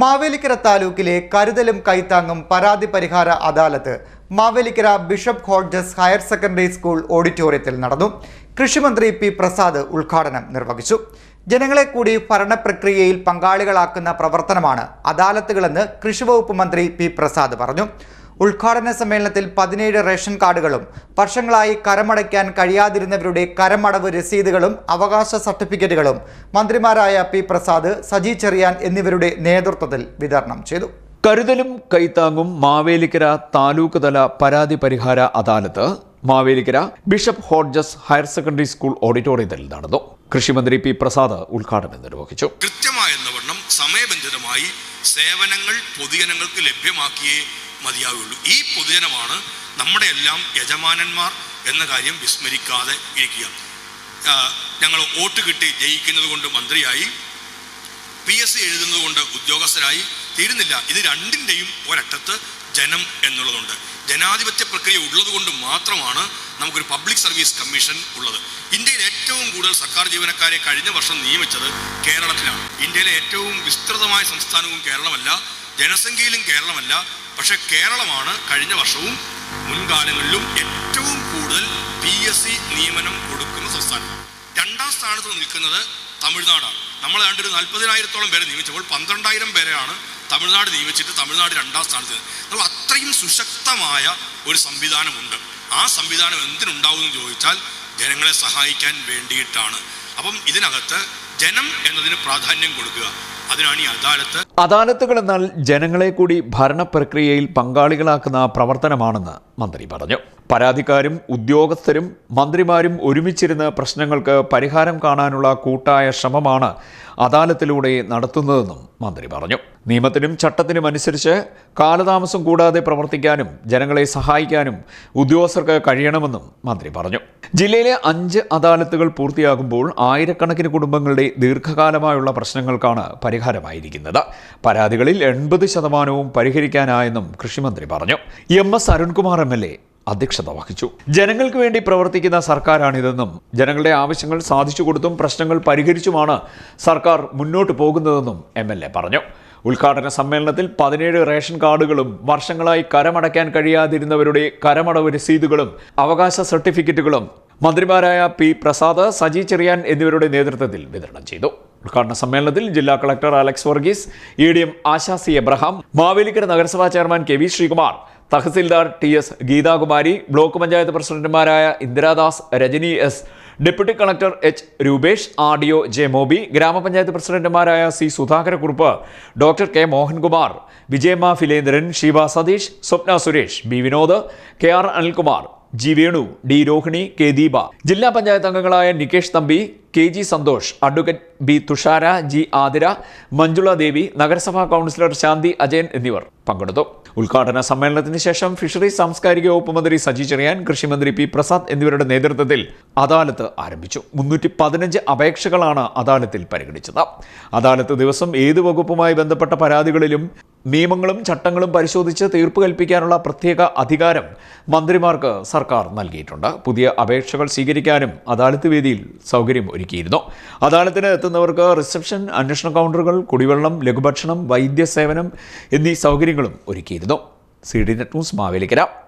മാവേലിക്കര താലൂക്കിലെ കരുതലും കൈത്താങ്ങും പരാതി പരിഹാര അദാലത്ത് Mavelikkara bishop Hodges higher secondary school ഓഡിറ്റോറിയത്തിൽ നടന്നു. കൃഷിമന്ത്രി പി പ്രസാദ് ഉദ്ഘാടനം നിർവഹിച്ചു. ജനങ്ങളെ കൂടി ഭരണപ്രക്രിയയിൽ പങ്കാളികളാക്കുന്ന പ്രവർത്തനമാണ് അദാലത്തുകളെന്ന് കൃഷിവകുപ്പ് മന്ത്രി പി പ്രസാദ് പറഞ്ഞു. ഉദ്ഘാടന സമ്മേളനത്തിൽ പതിനേഴ് റേഷൻ കാർഡുകളും വർഷങ്ങളായി കരമടയ്ക്കാൻ കഴിയാതിരുന്നവരുടെ കരമടവ് രസീതുകളും അവകാശ സർട്ടിഫിക്കറ്റുകളും മന്ത്രിമാരായ പി പ്രസാദ് സജി ചെറിയാൻ എന്നിവരുടെ നേതൃത്വത്തിൽ വിതരണം ചെയ്തു. കരുതലും കൈത്താങ്ങും മാവേലിക്കര താലൂക്ക് തല പരാതി പരിഹാര അദാലത്ത് Mavelikkara bishop Hodges higher secondary school ഓഡിറ്റോറിയത്തിൽ നടന്നു. കൃഷിമന്ത്രി പി പ്രസാദ് ഉദ്ഘാടനം നിർവഹിച്ചു. കൃത്യമായ സമയബന്ധിതമായി സേവനങ്ങൾ പൊതുജനങ്ങൾക്ക് ലഭ്യമാക്കിയേ മതിയാവുള്ളൂ ഈ പൊതുജനമാണ് നമ്മുടെ എല്ലാം യജമാനന്മാർ എന്ന കാര്യം വിസ്മരിക്കാതെ ഇരിക്കുക. ഞങ്ങൾ വോട്ട് കിട്ടി ജയിക്കുന്നത് കൊണ്ട് മന്ത്രിയായി പി എസ് സി എഴുതുന്നത് കൊണ്ട് ഉദ്യോഗസ്ഥരായി തീരുന്നില്ല. ഇത് രണ്ടിന്റെയും ഒരറ്റത്ത് ജനം എന്നുള്ളതുണ്ട്. ജനാധിപത്യ പ്രക്രിയ ഉള്ളതുകൊണ്ട് മാത്രമാണ് നമുക്കൊരു പബ്ലിക് സർവീസ് കമ്മീഷൻ ഉള്ളത്. ഇന്ത്യയിൽ ഏറ്റവും കൂടുതൽ സർക്കാർ ജീവനക്കാരെ കഴിഞ്ഞ വർഷം നിയമിച്ചത് കേരളത്തിലാണ്. ഇന്ത്യയിലെ ഏറ്റവും വിസ്തൃതമായ സംസ്ഥാനവും കേരളമല്ല ജനസംഖ്യയിലും കേരളമല്ല പക്ഷെ കേരളമാണ് കഴിഞ്ഞ വർഷവും മുൻകാലങ്ങളിലും ഏറ്റവും കൂടുതൽ പി എസ് സി നിയമനം കൊടുക്കുന്ന സംസ്ഥാനം. രണ്ടാം സ്ഥാനത്ത് നിൽക്കുന്നത് തമിഴ്നാടാണ്. നമ്മൾ ഒരു നാൽപ്പതിനായിരത്തോളം പേരെ നിയമിച്ചപ്പോൾ പന്ത്രണ്ടായിരം പേരെയാണ് തമിഴ്നാട് നിയമിച്ചിട്ട് തമിഴ്നാട് രണ്ടാം സ്ഥാനത്ത്. നമ്മൾ അത്രയും സുശക്തമായ ഒരു സംവിധാനമുണ്ട്. ആ സംവിധാനം എന്തിനുണ്ടാവും എന്ന് ചോദിച്ചാൽ ജനങ്ങളെ സഹായിക്കാൻ വേണ്ടിയിട്ടാണ്. അപ്പം ഇതിനകത്ത് ജനം എന്നതിന് പ്രാധാന്യം കൊടുക്കുക. അതിനാണ് ഈ അദാലത്ത്. അദാലത്തുകൾ എന്നാൽ ജനങ്ങളെ കൂടി ഭരണപ്രക്രിയയിൽ പങ്കാളികളാക്കുന്ന പ്രവർത്തനമാണെന്ന് മന്ത്രി പറഞ്ഞു. പരാതിക്കാരും ഉദ്യോഗസ്ഥരും മന്ത്രിമാരും ഒരുമിച്ചിരുന്ന് പ്രശ്നങ്ങൾക്ക് പരിഹാരം കാണാനുള്ള കൂട്ടായ ശ്രമമാണ് അദാലത്തിലൂടെ നടത്തുന്നതെന്നും മന്ത്രി പറഞ്ഞു. നിയമത്തിനും ചട്ടത്തിനും അനുസരിച്ച് കാലതാമസം കൂടാതെ പ്രവർത്തിക്കാനും ജനങ്ങളെ സഹായിക്കാനും ഉദ്യോഗസ്ഥർക്ക് കഴിയണമെന്നും മന്ത്രി പറഞ്ഞു. ജില്ലയിലെ അഞ്ച് അദാലത്തുകൾ പൂർത്തിയാകുമ്പോൾ ആയിരക്കണക്കിന് കുടുംബങ്ങളുടെ ദീർഘകാലമായുള്ള പ്രശ്നങ്ങൾക്കാണ് പരിഹാരമായിരിക്കുന്നത്. പരാതികളിൽ എൺപത് ശതമാനവും പരിഹരിക്കാനായെന്നും കൃഷിമന്ത്രി പറഞ്ഞു. M S Arunkumar M. A അധ്യക്ഷത വഹിച്ചു. ജനങ്ങൾക്ക് വേണ്ടി പ്രവർത്തിക്കുന്ന സർക്കാരാണിതെന്നും ജനങ്ങളുടെ ആവശ്യങ്ങൾ സാധിച്ചു കൊടുത്തും പ്രശ്നങ്ങൾ പരിഹരിച്ചുമാണ് സർക്കാർ മുന്നോട്ട് പോകുന്നതെന്നും എം പറഞ്ഞു. ഉദ്ഘാടന സമ്മേളനത്തിൽ പതിനേഴ് റേഷൻ കാർഡുകളും വർഷങ്ങളായി കരമടയ്ക്കാൻ കഴിയാതിരുന്നവരുടെ കരമടവ് രസീതുകളും അവകാശ സർട്ടിഫിക്കറ്റുകളും മന്ത്രിമാരായ പി പ്രസാദ് സജി ചെറിയാൻ എന്നിവരുടെ നേതൃത്വത്തിൽ വിതരണം ചെയ്തു. ഉദ്ഘാടന സമ്മേളനത്തിൽ ജില്ലാ collector Alex Varghese E D M ആശാസി Abraham Mavelikkara നഗരസഭാ chairman K V Sreekumar tahsildar T S Geethakumari block panchayat പ്രസിഡന്റുമാരായ Indiradas Rajani S deputy collector H Roopesh R D O J Mobi ഗ്രാമപഞ്ചായത്ത് പ്രസിഡന്റുമാരായ C Sudhakarakkurup doctor K Mohankumar Vijayamma Philendran Shiva Satheesh Swapna Suresh B Vinod K R Anilkumar G Venu D Rohini K Deepa. ജില്ലാ പഞ്ചായത്ത് അംഗങ്ങളായ Nikesh Thampi K G Santhosh advocate B Thushara G Athira Manjula Devi നഗരസഭാ councillor ശാന്തി അജയൻ എന്നിവർ പങ്കെടുത്തു. ഉദ്ഘാടന സമ്മേളനത്തിന് ശേഷം fisheries സാംസ്കാരിക വകുപ്പ് മന്ത്രി സജി ചെറിയാൻ കൃഷിമന്ത്രി പി പ്രസാദ് എന്നിവരുടെ നേതൃത്വത്തിൽ അദാലത്ത് ആരംഭിച്ചു. മുന്നൂറ്റി പതിനഞ്ച് അപേക്ഷകളാണ് അദാലത്തിൽ പരിഗണിച്ചത്. അദാലത്ത് ദിവസം ഏത് വകുപ്പുമായി ബന്ധപ്പെട്ട പരാതികളിലും നിയമങ്ങളും ചട്ടങ്ങളും പരിശോധിച്ച് തീർപ്പ് കൽപ്പിക്കാനുള്ള പ്രത്യേക അധികാരം മന്ത്രിമാർക്ക് സർക്കാർ നൽകിയിട്ടുണ്ട്. പുതിയ അപേക്ഷകൾ സ്വീകരിക്കാനും അദാലത്ത് വേദിയിൽ സൗകര്യം ഒരുക്കിയിരുന്നു. അദാലത്തിന് എത്തുന്നവർക്ക് റിസപ്ഷൻ അന്വേഷണ കൗണ്ടറുകൾ കുടിവെള്ളം ലഘുഭക്ഷണം വൈദ്യസേവനം എന്നീ സൗകര്യങ്ങളും ഒരുക്കിയിരുന്നു. C D net news Mavelikkara.